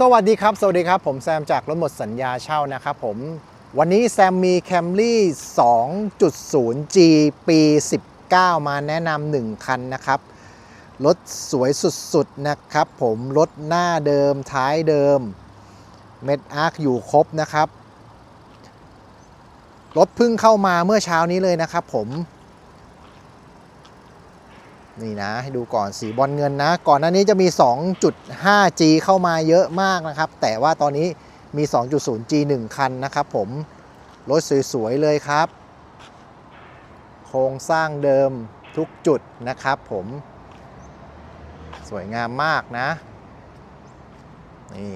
สวัสดีครับ สวัสดีครับ ผมแซมจากรถหมดสัญญาเช่านะครับผม วันนี้แซมมี Camry 2.0G ปี 19 มาแนะนำหนึ่งคันนะครับ รถสวยสุดๆนะครับผม รถหน้าเดิมท้ายเดิม เม็ดอาร์คอยู่ครบนะครับ รถเพิ่งเข้ามาเมื่อเช้านี้เลยนะครับผม นี่นะให้ดูก่อนสีบอลเงินนะ ก่อนหน้านี้จะมี 2.5G เข้ามาเยอะมากนะครับ แต่ว่าตอนนี้มี 2.0G 1 คันนะครับผม รถสวย ๆ เลยครับ โครงสร้างเดิมทุกจุดนะครับผม สวยงามมากนะ นี่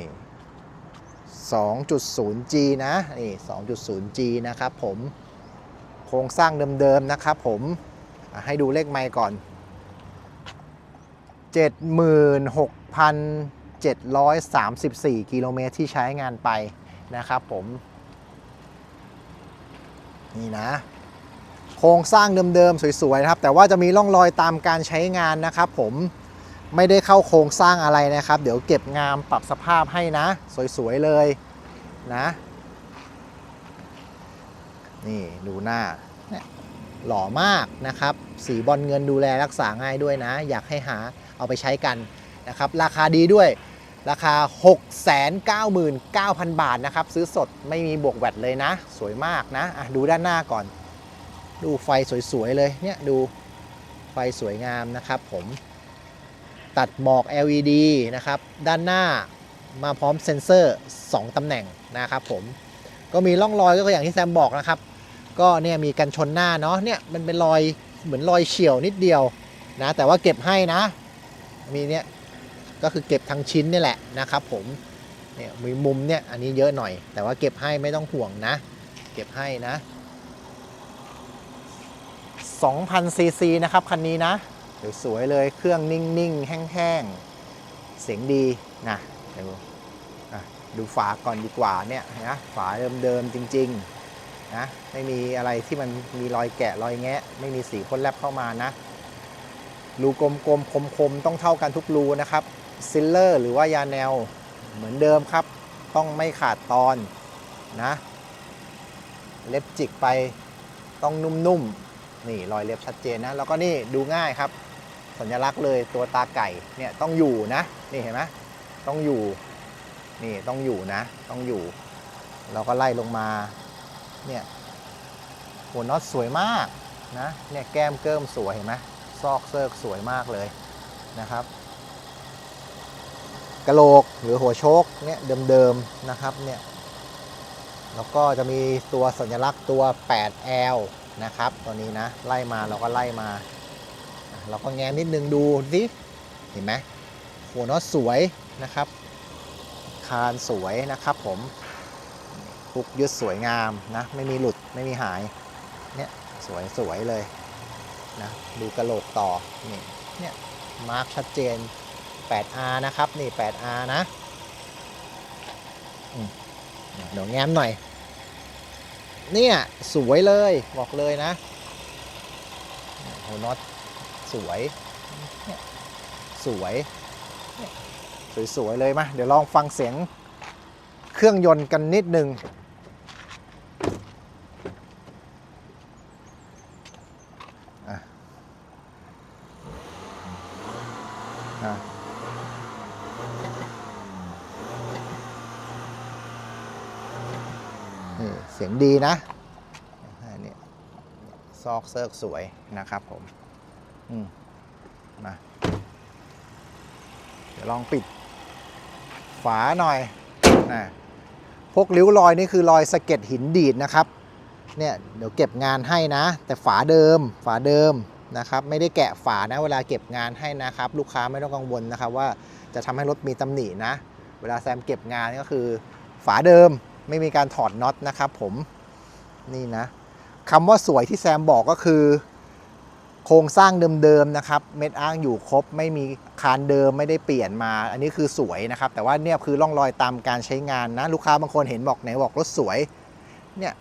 2.0G นะ นี่ 2.0G นะครับผม โครงสร้างเดิม ๆ นะครับผม ให้ดูเลขไมค์ก่อน 76,734 กิโลเมตรที่ใช้งานไปนะครับผม นี่นะ โครงสร้างเดิมๆ สวยๆ นะครับ แต่ว่าจะมีร่องรอยตามการใช้งานนะครับผมไม่ได้เข้าโครงสร้างอะไรนะครับ เดี๋ยวเก็บงามปรับสภาพให้นะ สวยๆ เลยนะ นี่ดูหน้า หล่อมากนะครับ สีบอลเงินดูแลรักษาง่ายด้วยนะ อยากให้หาเอาไปใช้กันนะครับ ราคาดีด้วยราคา 699,000 บาทนะครับ ซื้อสดไม่มีบวกแวดเลยนะ สวยมากนะะดูด้านหน้าก่อน ดูไฟสวยๆเลยเนี่ยดูไฟสวยงามนะครับผมตัดหมอก LED นะครับ ด้านหน้ามาพร้อมเซ็นเซอร์ 2ตำแหน่งนะครับผมก็มีร่องรอยก็อย่างที่แซมบอกนะครับ ก็เนี่ยมีกันชนหน้าเนาะเนี่ยมันเป็นรอยเหมือนรอยเฉียวนิดเดียวนะแต่ว่าเก็บให้นะ มีเนี่ยก็คือเก็บทั้งชิ้นนี่แหละนะครับผมเนี่ยมีมุมเนี่ยอันนี้เยอะหน่อย แต่ว่าเก็บให้ไม่ต้องห่วงนะ เก็บให้นะ2,000ซีซีนะครับคันนี้นะเดี๋ยวสวยเลยเครื่องนิ่งๆ แห้งๆ เสียงดีนะเดี๋ยวอะดูฝาก่อนดีกว่าเนี่ยนะฝาเดิมๆจริง ๆ นะไม่มีอะไรที่มันมีรอยแกะรอยแงะ ไม่มีสีพ่นแลบเข้ามานะรูกลมๆคมๆต้องเท่ากันทุกรูนะครับซิลเลอร์หรือว่ายาแนวเหมือนเดิมครับ ต้องไม่ขาดตอนนะเล็บจิกไปต้องนุ่มๆนี่รอยเล็บชัดเจนนะแล้วก็นี่ดูง่ายครับ สัญลักษณ์เลยตัวตาไก่เนี่ยต้องอยู่นะนี่เห็นไหมต้องอยู่นี่ต้องอยู่นะ ต้องอยู่ เราก็ไล่ลงมา เนี่ยหัวน็อตสวยมากนะเนี่ยแก้มเกิมสวยเห็นไหมซอกเซิร์กสวยมากเลยนะครับกระโหลกหรือหัวโชคเนี่ยเดิมๆนะครับเนี่ยแล้วก็จะมีตัวสัญลักษณ์ตัว 8L นะครับตัวนี้นะไล่มาเราก็ไล่มา เราก็แง้มนิดนึงดูสิเห็นไหมหัวน็อตสวยนะครับ คานสวยนะครับผม ปุกยึดสวยงามนะไม่มีหลุดไม่มีหายเนี่ยสวยสวยเลยนะดูกระโหลกต่อนี่เนี่ยมาร์กชัดเจน 8R นะครับนี่ 8R นะเดี๋ยวแง้มหน่อย เนี่ยสวยเลยบอกเลยนะโหน็อตสวยเนี่ยสวยเนี่ยสวย ๆ เลยมา เดี๋ยวลองฟังเสียง เครื่องยนต์กันนิดนึงอะนี่เสียงดีนะนนี้ซอกเซิร์กสวยนะครับผมอืมมาเดี๋ยวลองปิดฝาหน่อยนะ พวกริ้วรอยนี่คือรอยสะเก็ดหินดีดนะครับ เนี่ยเดี๋ยวเก็บงานให้นะ แต่ฝาเดิม ฝาเดิมนะครับไม่ได้แกะฝานะเวลาเก็บงานให้นะครับ ลูกค้าไม่ต้องกังวลนะครับว่าจะทำให้รถมีตำหนินะ เวลาแซมเก็บงานก็คือ ฝาเดิมไม่มีการถอดน็อตนะครับผมนี่นะคำว่าสวยที่แซมบอกก็คือ ครงสร้างเดิมๆนะครับ เม็ดอ้างอยู่ครบไม่มีคานเดิมไม่ได้เปลี่ยนมา อันนี้คือสวยนะครับ แต่ว่าเนี่ยคือร่องรอยตามการใช้งานนะ ลูกค้าบางคนเห็นบอกไหนบอกรถสวย เนี่ย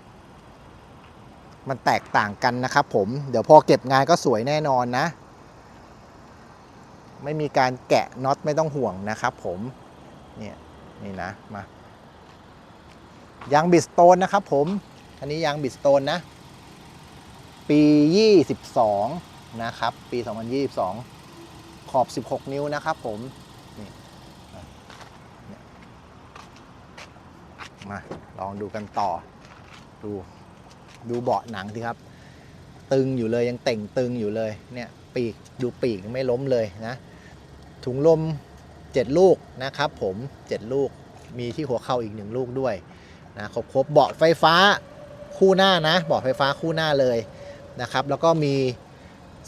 มันแตกต่างกันนะครับผม เดี๋ยวพอเก็บงานก็สวยแน่นอนนะ ไม่มีการแกะน็อตไม่ต้องห่วงนะครับผม เนี่ยนี่นะมายางบิสโตนนะครับผม อันนี้ยางบิสโตนนะ ปี 22 นะครับ ปี 2022 ขอบ 16 นิ้วนะครับผมนี่อะเนี่ยมา ลองดูกันต่อ ดูดูเบาะหนังสิครับ ตึงอยู่เลยยังเต่งตึงอยู่เลยเนี่ยปีกดูปีกไม่ล้มเลยนะ ถุงลม 7 ลูกนะครับผม 7 ลูกมีที่หัวเข่าอีก1ลูกด้วยนะครบครบเบาะไฟฟ้าคู่หน้านะเบาะไฟฟ้าคู่หน้าเลยนะครับ แล้วก็มี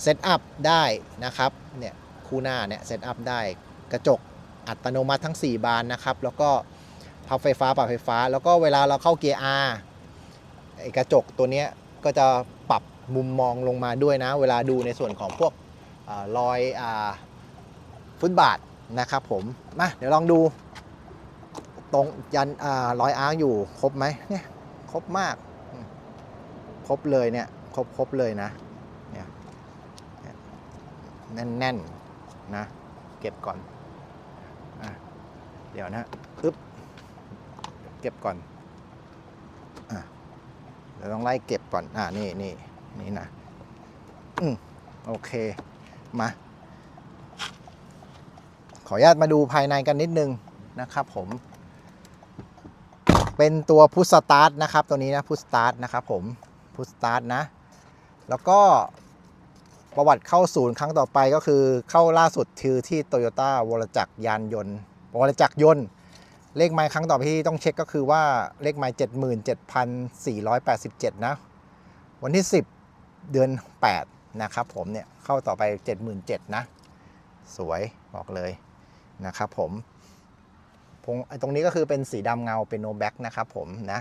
เซตอัพได้นะครับเนี่ยคู่หน้าเนี่ยเซตอัพได้กระจกอัตโนมัติทั้ง 4 บานนะครับ แล้วก็พับไฟฟ้าปรับไฟฟ้า แล้วก็เวลาเราเข้าเกียร์ R ไอกระจกตัวเนี้ยก็จะปรับมุมมองลงมาด้วยนะ เวลาดูในส่วนของพวกอรอยอฟุตบาทนะครับผมมาเดี๋ยวลองดูตรงยันอรอยอาร์อยู่ครบไหมเนี่ยครบมาก ครบเลยเนี่ยครบครบเลยนะ แน่นแน่นๆนะเก็บก่อนอเดี๋ยวนะอึ๊บเก็บก่อนอเดี๋ยวต้องไล่เก็บก่อนอ่านี่นี่นี่นะอืมโอเคมาขออนุญาตมาดูภายในกันนิดนึงนะครับผม เป็นตัวพุชสตาร์ทนะครับตัวนี้นะพุชสตาร์ทนะครับผมพุชสตาร์ทนะ แล้วก็ ประวัติเข้าศูนย์ครั้งต่อไปก็คือเข้าล่าสุดคือที่โตโยต้าวรจักรยานยนต์วรจักรยนต์ เลขไมล์ครั้งต่อไปที่ต้องเช็คก็คือว่าเลขไมล์77,487นะ วันที่10เดือน8นะครับผมเนี่ยเข้าต่อไป77,000นะ สวยบอกเลยนะครับผมตรงนี้ก็คือเป็นสีดำเงาเป็นโนแบ็กนะครับผมนะ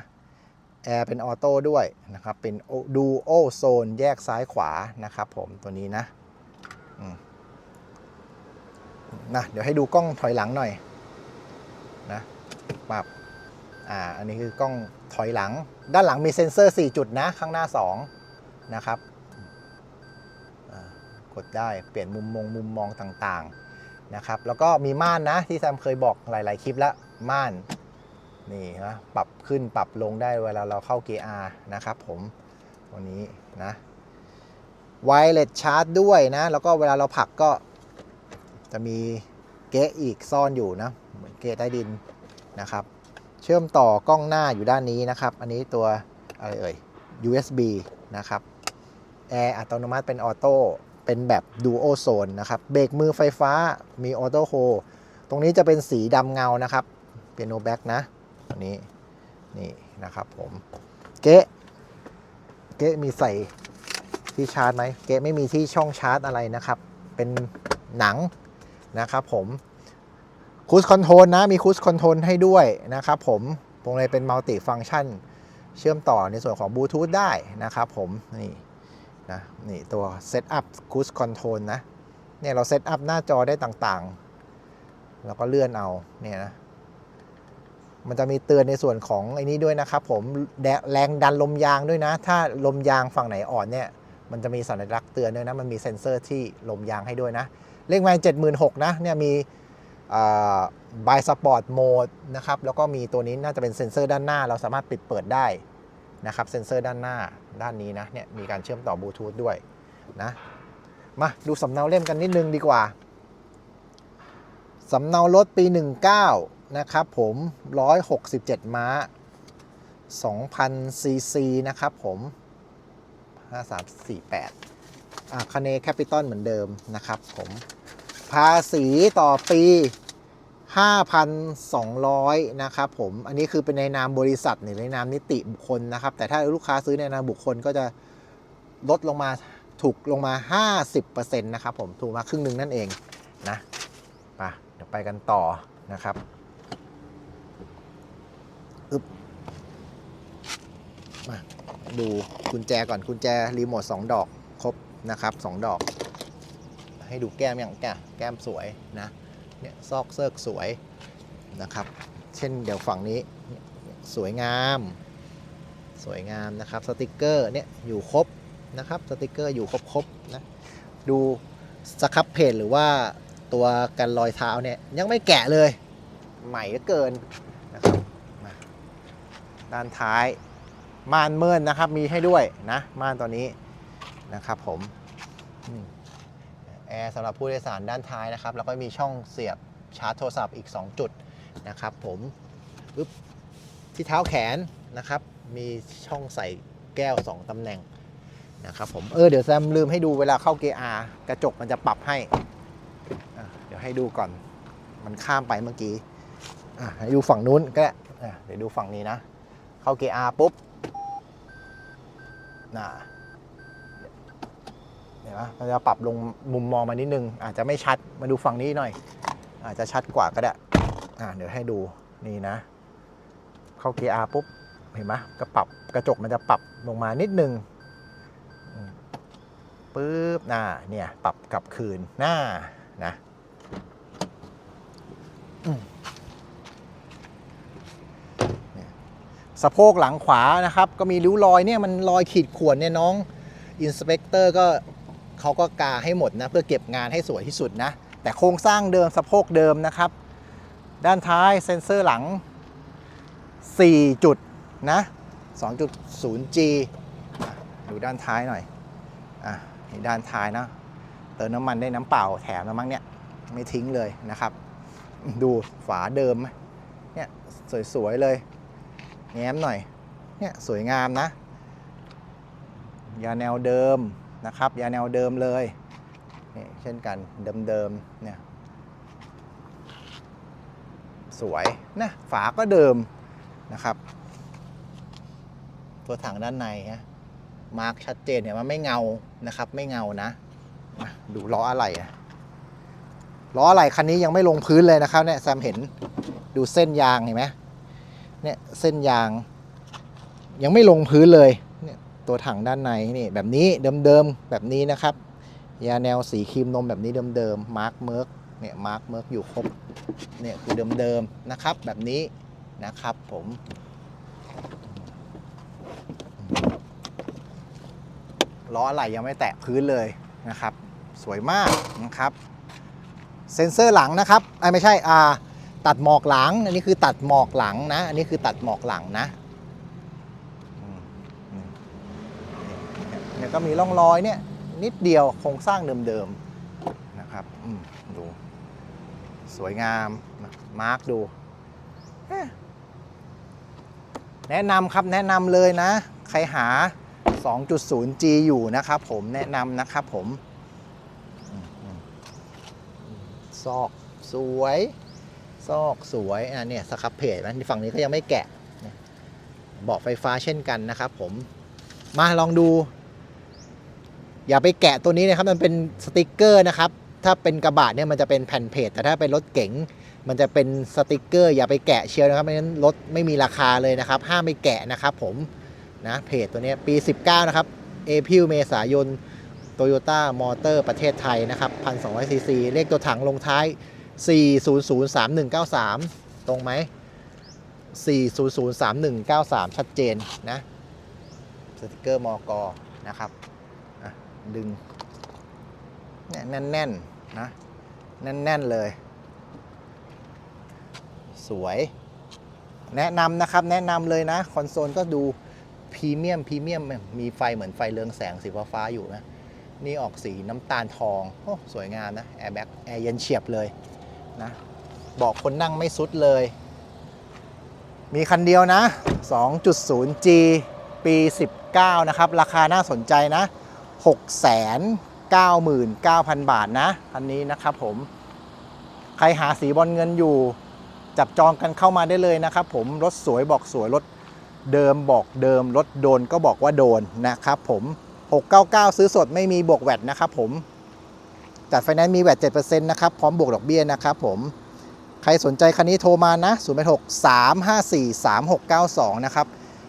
แอร์เป็นออโต้ด้วยนะครับ เป็นดูโอโซนแยกซ้ายขวานะครับผมตัวนี้นะนะเดี๋ยวให้ดูกล้องถอยหลังหน่อยนะปรับอ่าอันนี้คือกล้องถอยหลัง ด้านหลังมีเซ็นเซอร์ 4 จุดนะ ข้างหน้า 2 นะครับกดได้เปลี่ยนมุมมองมุมมองต่างๆนะครับ แล้วก็มีม่านนะที่แซมเคยบอกหลาย ๆ คลิปแล้วม่าน นี่นะปรับขึ้นปรับลงได้เวลาเราเข้าเกียร์ R นะครับผมตัวนี้นะไวเลสชาร์จด้วยนะ แล้วก็เวลาเราผักก็จะมีเกะอีกซ่อนอยู่นะเหมือนเกะใต้ดินนะครับ เชื่อมต่อกล้องหน้าอยู่ด้านนี้นะครับ อันนี้ตัวอะไรเอ่ย USB นะครับแอร์อัตโนมัติเป็นออโต้เป็นแบบ Duo Zone นะครับเบรกมือไฟฟ้ามีออโต้โฮตรงนี้จะเป็นสีดำเงานะครับเปียโนแบ็กนะ ตัวนี้นี่นะครับผมเกะเกะมีใส่ที่ชาร์จไหมเกะไม่มีที่ช่องชาร์จอะไรนะครับ เป็นหนังนะครับผมคูสคอนโทรลนะมีคูสคอนโทรลให้ด้วยนะครับผมตรงนี้เป็นมัลติฟังชันเชื่อมต่อในส่วนของบลูทูธได้นะครับผมนี่นะนี่ตัวเซตอัพคูสคอนโทรลนะเนี่ยเราเซตอัพหน้าจอได้ต่างๆ แล้วก็เลื่อนเอาเนี่ยนะ มันจะมีเตือนในส่วนของไอ้นี้ด้วยนะครับผมแแรงดันลมยางด้วยนะ ถ้าลมยางฝั่งไหนอ่อนเนี่ยมันจะมีสัญลักษณ์เตือนด้วยนะ มันมีเซ็นเซอร์ที่ลมยางให้ด้วยนะ เลขไมล์เจ็ดหมื่นหกนะ เนี่ยมีบายสปอร์ตโหมดนะครับ แล้วก็มีตัวนี้น่าจะเป็นเซ็นเซอร์ด้านหน้า เราสามารถปิดเปิดได้นะครับ เซ็นเซอร์ด้านหน้าด้านนี้นะ เนี่ยมีการเชื่อมต่อบลูทูธด้วยนะ มาดูสำเนาเล่มกันนิดนึงดีกว่า สำเนารถปี 19 นะครับผม 167 ม้า 2,000 ซีซีนะครับผม 5348อะคาเนแคปิตอลเหมือนเดิมนะครับผม ภาษีต่อปี 5,200 นะครับผม อันนี้คือเป็นในนามบริษัทหรือในนามนิติบุคคลนะครับ แต่ถ้าลูกค้าซื้อในนามบุคคลก็จะลดลงมาถูกลงมา 50%นะครับผม ถูกมาครึ่งหนึ่งนั่นเองนะไปเดี๋ยวไปกันต่อนะครับอึบ มาดูกุญแจก่อนกุญแจรีโมท2ดอกครบนะครับ 2 ดอก ให้ดูแก้มอย่างแก้แก้มสวยนะเนี่ยซอกเซิกสวยนะครับ เช่นเดี๋ยวฝั่งนี้สวยงาม สวยงามนะครับสติกเกอร์เนี่ยอยู่ครบนะครับสติกเกอร์อยู่ครบๆนะดูสครับเพจหรือว่าตัวกันรอยเท้าเนี่ยยังไม่แกะเลย ใหม่เหลือเกินนะครับด้านท้าย ม่านเมินนะครับมีให้ด้วยนะม่านตัวนี้นะครับผมแอร์สำหรับผู้โดยสารด้านท้ายนะครับ แล้วก็มีช่องเสียบชาร์จโทรศัพท์อีก 2 จุดนะครับผมปึ๊บที่เท้าแขนนะครับ มีช่องใส่แก้ว 2 ตำแหน่งนะครับผมเออเดี๋ยวแซมลืมให้ดูเวลาเข้าเกียร์ R กระจกมันจะปรับให้ เดี๋ยวให้ดูก่อนมันข้ามไปเมื่อกี้อะให้ดูฝั่งนู้นก็ได้อะเดี๋ยวดูฝั่งนี้นะ เข้าเกียร์ R ปุ๊บ น่ะเห็นไหมมันจะปรับลงมุมมองมานิดนึง อาจจะไม่ชัดมาดูฝั่งนี้หน่อย อาจจะชัดกว่าก็ได้อะเดี๋ยวให้ดูนี่นะ เข้าเกียร์ปุ๊บเห็นไหมก็ปรับกระจกมันจะปรับลงมานิดนึงปุ๊บน่าเนี่ยปรับกลับคืนหน้านะอืมเนี่ย สะโพกหลังขวานะครับ ก็มีริ้วรอยเนี่ยมันรอยขีดข่วนเนี่ยน้องอินสเปกเตอร์ก็เขาก็กาให้หมดนะ เพื่อเก็บงานให้สวยที่สุดนะ แต่โครงสร้างเดิมสะโพกเดิมนะครับ ด้านท้ายเซ็นเซอร์หลัง 4 จุดนะ 2.0G ดูด้านท้ายหน่อย อะนี่ด้านท้ายนะ เติมน้ำมันได้น้ำเปล่าแถมแล้วมั้งเนี่ยไม่ทิ้งเลยนะครับ ดูฝาเดิมไหมเนี่ยสวยๆเลย แง้มหน่อย เนี่ยสวยงามนะ ยาแนวเดิมนะครับ ยาแนวเดิมเลยนี่เช่นกันเดิมๆเนี่ยสวยนะฝาก็เดิมนะครับ ตัวถังด้านในฮะมาร์กชัดเจนเนี่ยมันไม่เงานะครับ ไม่เงานะอะดูล้ออะไรอะล้ออะไรคันนี้ยังไม่ลงพื้นเลยนะครับเนี่ยแซมเห็นดูเส้นยางเห็นไหม เนี่ยเส้นยาง ยังไม่ลงพื้นเลยเนี่ยตัวถังด้านในนี่แบบนี้เดิมๆแบบนี้นะครับ ยาแนวสีครีมนมแบบนี้เดิมๆมาร์กเมิร์กเนี่ยมาร์กเมิร์กอยู่ครบเนี่ยคือเดิมๆนะครับแบบนี้นะครับผมล้ออะไหล่ยังไม่แตะพื้นเลยนะครับ สวยมากนะครับ เซ็นเซอร์หลังนะครับไอ้ไม่ใช่อ่า ตัดหมอกหลัง อันนี้คือตัดหมอกหลังนะ อันนี้คือตัดหมอกหลังนะเนี่ยก็มีร่องรอยเนี่ยนิดเดียวโครงสร้างเดิมๆนะครับดูสวยงามมาร์กดู แนะนำครับแนะนำเลยนะ ใครหา 2.0G อยู่นะครับผมแนะนำนะครับผมซอกสวย ซอกสวยอะเนี่ยสครับเพจนะฝั่งนี้ก็ยังไม่แกะเนี่ยเบาะไฟฟ้าเช่นกันนะครับผมมาลองดู อย่าไปแกะตัวนี้นะครับ มันเป็นสติกเกอร์นะครับ ถ้าเป็นกระบะเนี่ยมันจะเป็นแผ่นเพจ แต่ถ้าเป็นรถเก๋งมันจะเป็นสติกเกอร์ อย่าไปแกะเชียวนะครับไม่งั้นรถไม่มีราคาเลยนะครับ ห้ามไปแกะนะครับผมนะเพจตัวนี้ปี 19 นะครับเอพิลเมษายนโตโยต้ามอเตอร์ประเทศไทยนะครับ1,200ซีซีเลขตัวถังลงท้าย 4003193 ตรงไหม 4003193 ชัดเจนนะ สติกเกอร์มอกอนะครับดึงเนี่ยแน่นๆนะ แน่นๆเลย สวย แนะนำนะครับ แนะนำเลยนะ คอนโซลก็ดูพรีเมียมพรีเมียมมีไฟเหมือนไฟเรืองแสงสีฟ้าอยู่นะ นี่ออกสีน้ำตาลทอง โอ้ สวยงามนะ แอร์แบ็กแอร์เย็นเฉียบเลย นะบอกคนนั่งไม่สุดเลย มีคันเดียวนะ 2.0G ปี 19 นะครับ ราคาน่าสนใจนะ 699,000 บาทนะ คันนี้นะครับผม ใครหาสีบอลเงินอยู่ จับจองกันเข้ามาได้เลยนะครับผม รถสวยบอกสวย รถเดิมบอกเดิม รถโดนก็บอกว่าโดนนะครับผม 699 ซื้อสดไม่มีบวกแวดนะครับผม จัดไฟแนนซ์มีแวด7%นต์นะครับ พร้อมบวกดอกเบี้ยนะครับผม ใครสนใจคันนี้โทรมานะ0 6 3 5 4 3 6 9 2นะครับ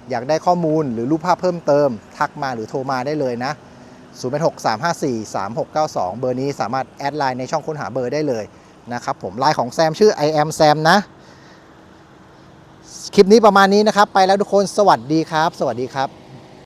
อยากได้ข้อมูลหรือรูปภาพเพิ่มเติม ทักมาหรือโทรมาได้เลยนะ0 6 3 5 4 3 6 9 2เบอร์นี้สามารถแอดไลน์ในช่องค้นหาเบอร์ได้เลยนะครับผมไลน์ของแซมชื่อ I am Sam นะ คลิปนี้ประมาณนี้นะครับ ไปแล้วทุกคนสวัสดีครับ สวัสดีครับ